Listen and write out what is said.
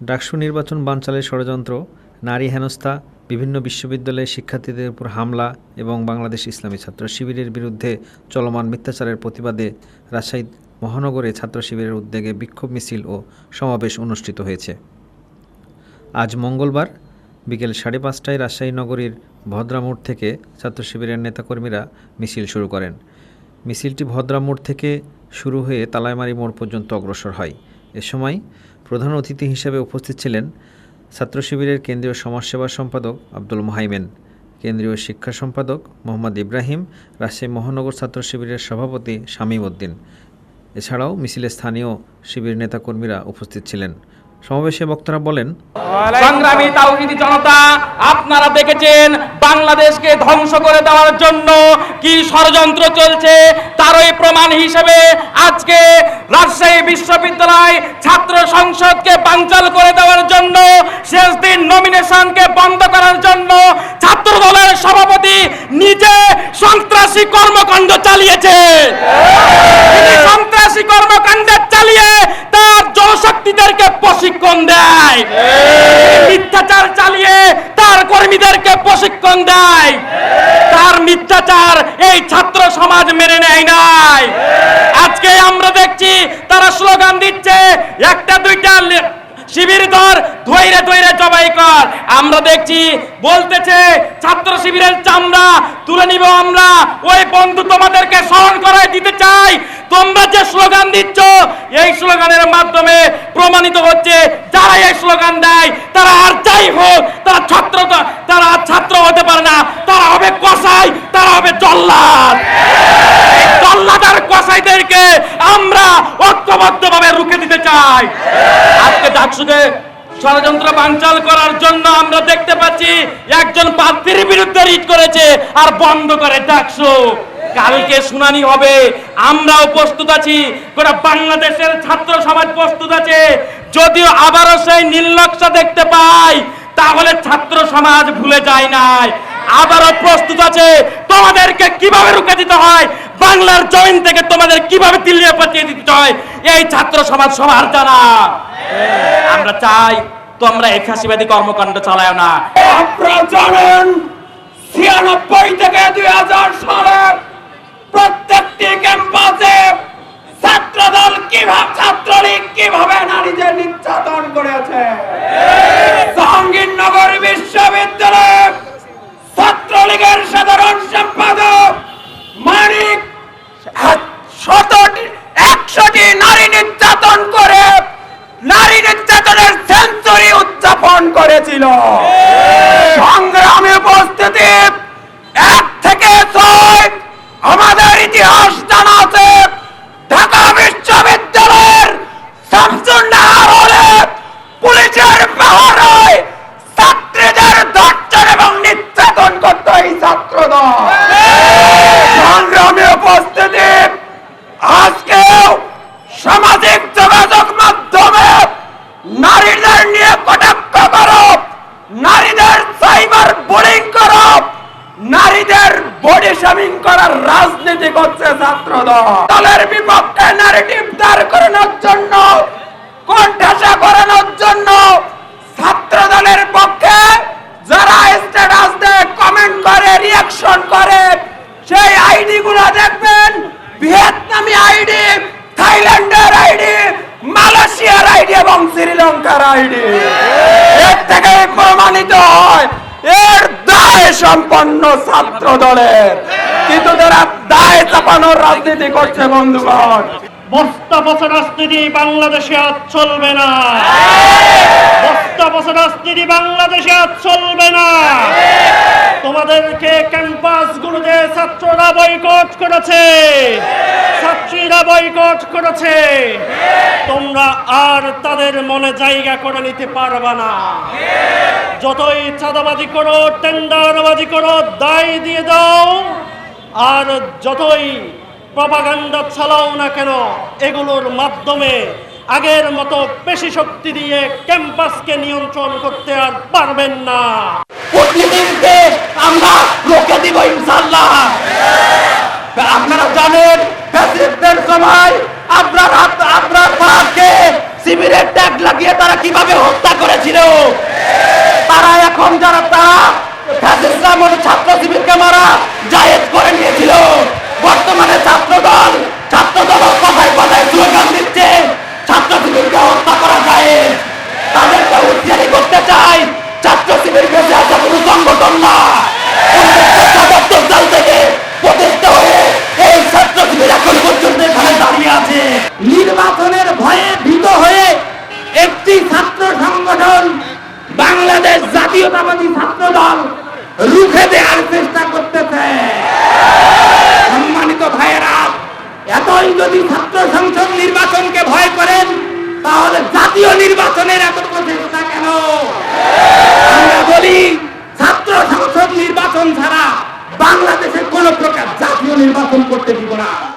ডাকসু নির্বাচন বানচালের ষড়যন্ত্র, নারী হেনস্থা, বিভিন্ন বিশ্ববিদ্যালয়ের শিক্ষার্থীদের উপর হামলা এবং বাংলাদেশ ইসলামী ছাত্র শিবিরের বিরুদ্ধে চলমান মিথ্যাচারের প্রতিবাদে রাজশাহী মহানগরে ছাত্র শিবিরের উদ্যোগে বিক্ষোভ মিছিল ও সমাবেশ অনুষ্ঠিত হয়েছে। আজ মঙ্গলবার বিকেল সাড়ে পাঁচটায় রাজশাহী নগরীর ভদ্রামোড় থেকে ছাত্র শিবিরের নেতাকর্মীরা মিছিল শুরু করেন। মিছিলটি ভদ্রামোড় থেকে শুরু হয়ে তালাইমারি মোড় পর্যন্ত অগ্রসর হয়। এ সময় প্রধান অতিথি হিসেবে উপস্থিত ছিলেন ছাত্র শিবিরের কেন্দ্রীয় সমাজসেবা সম্পাদক আব্দুল মোহাইমেন, কেন্দ্রীয় শিক্ষা সম্পাদক মোহাম্মদ ইব্রাহিম, রাজশাহী মহানগর ছাত্র শিবিরের সভাপতি শামীম উদ্দিন। এছাড়াও মিছিলে স্থানীয় শিবির নেতাকর্মীরা উপস্থিত ছিলেন। সমাবেশে বক্তারা বলেন, সংগ্রামী তাওহিদি জনতা, আপনারা দেখেছেন বাংলাদেশকে ধ্বংস করে দেওয়ার জন্য কি ষড়যন্ত্র চলছে, তারই প্রমাণ হিসেবে আজকে রাজশাহী বিশ্ববিদ্যালয় ছাত্র সংসদকে বানচাল করে দেওয়ার জন্য, শেষ দিন নমিনেশনকে বন্ধ করার জন্য ছাত্র দলের সভাপতি নিজে সন্ত্রাসী কর্মকাণ্ড চালিয়েছে। সন্ত্রাসী কর্মকাণ্ড চালিয়ে জনশক্তিদেরকে প্রশিক্ষণ দেয়। মিথ্যাচার চালিয়ে তার কর্মীদেরকে প্রশিক্ষণ দেয়। তার মিথ্যাচার এই ছাত্র সমাজ মেনে নেয় নাই। আজকে আমরা দেখছি তারা স্লোগান দিচ্ছে, একটা, দুইটা শিবির ধর, ধৈরে ধৈরে জবাই কর। আমরা দেখছি বলতেছে, ছাত্র শিবিরের চামড়া তুলে নিব আমরা। ওই বন্ধু তোমাদেরকে স্মরণ করায় দিতে চাই। তোমরা যে স্লোগান দিচ্ছ, এই স্লোগানের মাধ্যমে প্রমাণিত হচ্ছে যারা এই স্লোগান দেয়, তারা আর যাই হোক, তারা ছাত্র তারা ছাত্র হতে পারে না। তারা হবে কসাই, তারা হবে জল্লাদ। জল্লাদ আর আমরা ঐক্যবদ্ধভাবে রুখে দিতে চাই। আজকে ডাকসুকে ষড়যন্ত্র বানচাল করার জন্য আমরা দেখতে পাচ্ছি, একজন প্রার্থীর বিরুদ্ধে রিট করেছে আর বন্ধ করে ডাকসু কালকে শুনানি হবে। আমরাও প্রস্তুত আছি। গোটা বাংলাদেশের ছাত্র সমাজ প্রস্তুত আছে। যদিও আবারও সেই নীলনকশা দেখতে পাই, তাহলে ছাত্র সমাজ ভুলে যায় নাই। আবারও প্রস্তুত আছে। তোমাদেরকে কীভাবে রুখে দিতে হয়? বাংলার জমিন থেকে তোমাদের কীভাবে দিল্লি পাঠিয়ে দিতে হয়? এই ছাত্র সমাজ সবার জানা। আমরা চাই তোমরা এই ফাঁসিবাদী কর্মকাণ্ড চালায় না। আপনারা জানেন ছিয়ানব্বই থেকে দুই হাজার নারীদের নির্যাতন করেছে। জাহাঙ্গীরনগর বিশ্ববিদ্যালয়ে ছাত্রলীগের সাধারণ সম্পাদক মানিক শতটি একশোটি নারী নির্যাতন করে নারী নির্যাতনের সেঞ্চুরি উদযাপন করেছিল। সংগ্রামে উপস্থিতি এক থেকে ছয় আমাদের ইতিহাস জানা আছে ঢাকা বিশ্ববিদ্যালয়ের শামসুন্নাহার হলে পুলিশের পাহারায় ছাত্রীদের ধর্ষণ এবং নির্যাতন করতো এই ছাত্রদল সংগ্রামে উপস্থিতি আজকেও সামাজিক যোগাযোগ মাধ্যমে নারীদের নিয়ে কটাক্ষ করো নারীদের সাইবার বুলিং করো নারীদের বডি করার রাজনীতি করছে ছাত্রদল। দলের বিপক্ষে ন্যারেটিভ দাঁড় করানোর জন্য কণ্ঠাসা করানোর জন্য ছাত্র দলের পক্ষে যারা স্ট্যাটাস দেয় কমেন্ট করে রিয়াকশন করে, সেই আইডি গুলো দেখবেন। ভিয়েতনামি আইডি থাইল্যান্ডের আইডি মালয়েশিয়ার আইডি এবং শ্রীলঙ্কার আইডি এর থেকে প্রমাণিত হয়, এর দায় সম্পন্ন ছাত্র দলের তারা দায় চাপানোর রাজনীতি করছে বন্ধুগণ। ছাত্ররা বয়কট করেছে। ছাত্রীরা বয়কট করেছে। তোমরা আর তাদের মনে জায়গা করে নিতে পারবা না। যতই চাঁদাবাজি করো, টেন্ডারবাজি করো, দায় দিয়ে দাও। আর যতই প্রপাগান্ডা চালাও না কেন, এগুলোর মাধ্যমে আগের মতো পেশি শক্তি দিয়ে ক্যাম্পাসকে নিয়ন্ত্রণ করতে আর পারবেন না। প্রতিদিনকে আমরা রোকে দিব ইনশাল্লাহ আপনারা জানেন প্রেসিডেন্টের সময় আপনার আপনার পাহাড়কে শিবিরের ট্যাগ লাগিয়ে তারা কীভাবে হত্যা করেছিল? তারা এখন যারা তারা ছাত্র শিবিরকে মারা জাতীয় নির্বাচনের এত প্রচেষ্টা কেন? আমরা বলি, ছাত্র সংসদ নির্বাচন ছাড়া বাংলাদেশে কোন প্রকার জাতীয় নির্বাচন করতে দিব না।